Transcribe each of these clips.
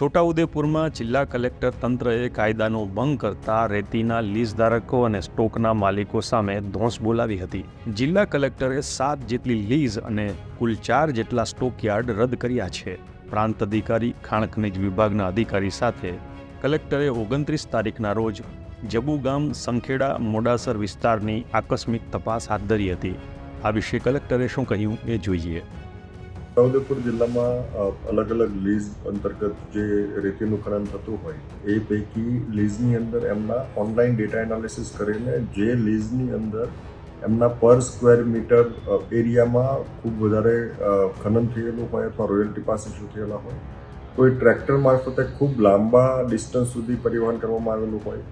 છોટાઉદેપુરમાં જિલ્લા કલેક્ટર તંત્રએ કાયદાનો ભંગ કરતા રેતીના લીઝ ધારકો અને સ્ટોકના માલિકો સામે ધોંસ બોલાવી હતી. જિલ્લા કલેક્ટરે સાત જેટલી લીઝ અને કુલ ચાર જેટલા સ્ટોકયાર્ડ રદ કર્યા છે. પ્રાંત અધિકારી, ખાણ ખનિજ વિભાગના અધિકારી સાથે કલેક્ટરે ઓગણત્રીસ તારીખના રોજ જબુ ગામ સંખેડા, મોડાસર વિસ્તારની આકસ્મિક તપાસ હાથ ધરી હતી. આ વિશે કલેક્ટરે શું કહ્યું એ જોઈએ. છોટાઉદેપુર જિલ્લામાં અલગ અલગ લીઝ અંતર્ગત જે રેતીનું ખનન થતું હોય, એ પૈકી લીઝની અંદર એમના ઓનલાઈન ડેટા એનાલિસિસ કરીને જે લીઝની અંદર એમના પર સ્ક્વેર મીટર એરિયામાં ખૂબ વધારે ખનન થયેલું હોય અથવા રોયલ્ટી પાસ ઇસ્યુ થયેલા હોય કોઈ ટ્રેક્ટર મારફતે ખૂબ લાંબા ડિસ્ટન્સ સુધી પરિવહન કરવામાં આવેલું હોય.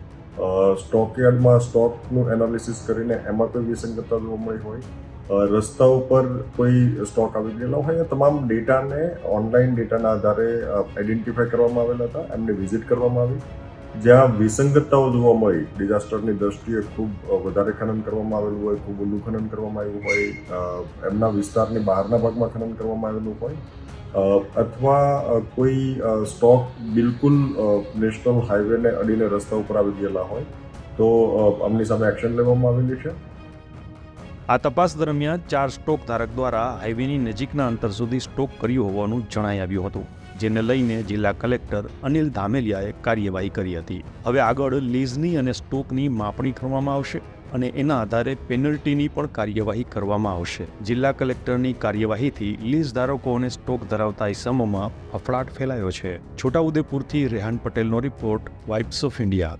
સ્ટોકયાર્ડમાં સ્ટોકનું એનાલિસિસ કરીને એમાં કોઈ વિસંગતતા જોવા મળી હોય રસ્તા ઉપર કોઈ સ્ટોક આવી ગયેલા હોય તમામ ડેટાને ઓનલાઈન ડેટાના આધારે આઈડેન્ટિફાય કરવામાં આવેલા હતા, એમને વિઝિટ કરવામાં આવી. જ્યાં વિસંગતતાઓ જોવા મળી ડિઝાસ્ટરની દ્રષ્ટિએ ખૂબ વધારે ખનન કરવામાં આવેલું હોય, ખૂબ ઊંડું ખનન કરવામાં આવ્યું હોય એમના વિસ્તારની બહારના ભાગમાં ખનન કરવામાં આવેલું હોય અથવા કોઈ સ્ટોક બિલકુલ નેશનલ હાઈવેને અડીને રસ્તા ઉપર આવી ગયેલા હોય, તો આમની સામે એક્શન લેવામાં આવેલી છે. આ તપાસ દરમિયાન ચાર સ્ટોક ધારક દ્વારા હાઈવેની નજીકના અંતર સુધી સ્ટોક કર્યું હોવાનું જણાઈ આવ્યું હતું, જેને લઈને જિલ્લા કલેક્ટર અનિલ ધામેલિયાએ કાર્યવાહી કરી હતી. હવે આગળ લીઝની અને સ્ટોકની માપણી કરવામાં આવશે અને એના આધારે પેનલ્ટીની પણ કાર્યવાહી કરવામાં આવશે. જિલ્લા કલેક્ટરની કાર્યવાહીથી લીઝ ધારકો અને સ્ટોક ધરાવતા ઇસમોમાં ફફડાટ ફેલાયો છે. છોટાઉદેપુરથી રેહાન પટેલનો રિપોર્ટ, વાઇબ્સ ઓફ ઇન્ડિયા.